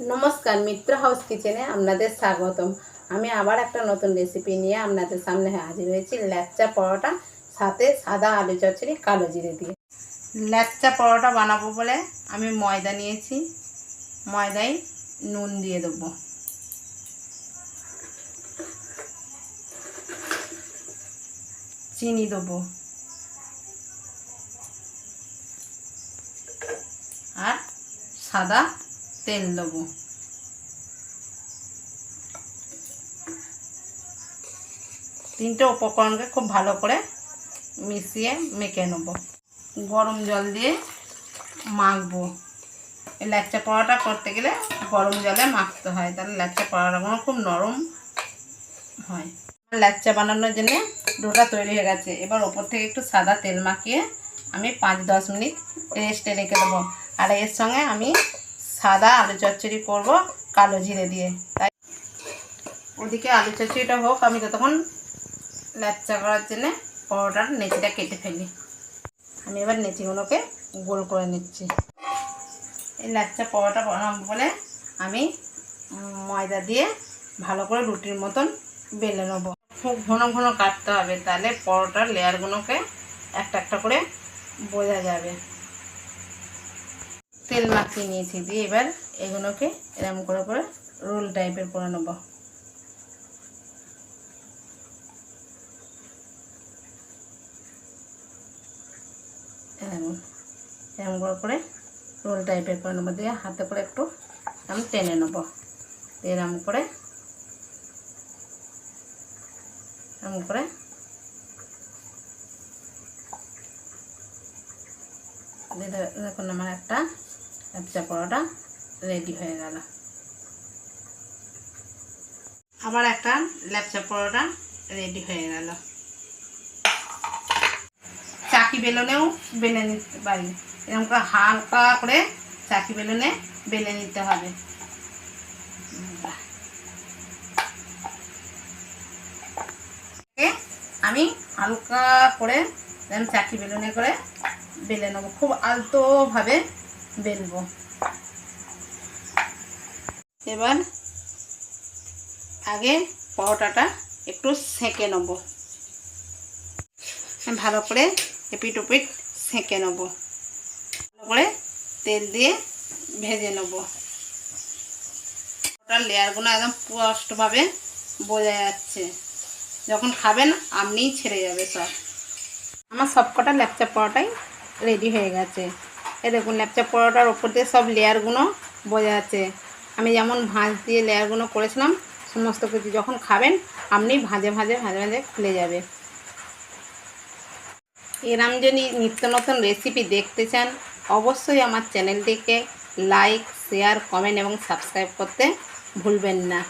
নমস্কার, মিত্র হাউস কিচেনে আপনাদের স্বাগতম। আমি আবার একটা নতুন রেসিপি নিয়ে আপনাদের সামনে হাজির হয়েছি ল্যাচ্চা পরোটা, সাথে সাদা আলু চচ্চড়ি, কালো জিরে দিয়ে। ল্যাচ্চা পরোটা বানাবো বলে আমি ময়দা নিয়েছি। ময়দায় নুন দিয়ে দেবো। চিনি দেবো। আর সাদা তেল দেবো। তিনটে উপকরণকে খুব ভালো করে মিশিয়ে মেখে নেব। গরম জল দিয়ে মাখবো। এই ল্যাচ্চা পরোটা করতে গেলে গরম জলে মাখতে হয়, তাহলে ল্যাচ্চা পরোটাগুলো খুব নরম হয়। ল্যাচ্চা বানানোর জন্য ডোটা তৈরি হয়ে গেছে। এবার ওপর থেকে একটু সাদা তেল মাখিয়ে আমি পাঁচ দশ মিনিট রেস্টে রেখে দেবো। আর এর সঙ্গে আমি সাদা আলু চচ্চড়ি করব, কালো জিরে দিয়ে। তাই ওদিকে আলু চচ্চড়িটা হোক, আমি ততক্ষণ ল্যাচ্চা করার জন্যে পরোটার নেচিটা কেটে ফেলি। আমি এবার নেচিগুলোকে গোল করে নিচ্ছি। এই ল্যাচ্চা পরোটা বানাবো বলে আমি ময়দা দিয়ে ভালো করে রুটির মতন বেলে নেব। খুব ঘন ঘন কাটতে হবে, তাহলে পরোটার লেয়ারগুলোকে একটা একটা করে বোঝা যাবে। তেল মাখিয়ে নিয়েছি দিয়ে এবার এগুলোকে এরকম করে করে রোল টাইপের করে নেব। এরকম করে করে রোল টাইপের করে নেব দিয়ে হাতে করে একটু আমি টেনে নেব। দিয়ে এরকম করে এরকম করে দেখুন আমার একটা লাচ্চা পরোটা রেডি হয়ে গেল। আবার একটা ল্যাপচা পরোটা রেডি হয়ে গেল। চাকি বেলনেও বেলে নিতে পারি। এরকম করে হালকা করে চাকি বেলনে বেলে নিতে হবে। আমি হালকা করে চাকি বেলনে করে বেলে নেব। খুব আলতোভাবে বেলবো। এবার আগে পরোটাটা একটু সেঁকে নেব। ভালো করে এপিট ওপিট সেঁকে নেব। ভালো করে তেল দিয়ে ভেজে নেব। ওটার লেয়ারগুলো একদম স্পষ্টভাবে বোঝা যাচ্ছে। যখন খাবেন আপনিই ছেড়ে যাবে সব। আমার সবকটা ল্যাপচা পরোটাই রেডি হয়ে গেছে। এই দেখুন ল্যাপচা পরোটার ওপর দিয়ে সব লেয়ারগুলো বোঝা যাচ্ছে। আমি যেমন ভাঁজ দিয়ে লেয়ারগুলো করেছিলাম, সমস্ত কিছু যখন খাবেন, আপনি ভাজে ভাজে ভাজে ভাজে খুলে যাবে। এরম যদি নিত্য নতুন রেসিপি দেখতে চান, অবশ্যই আমার চ্যানেলটিকে লাইক, শেয়ার, কমেন্ট এবং সাবস্ক্রাইব করতে ভুলবেন না।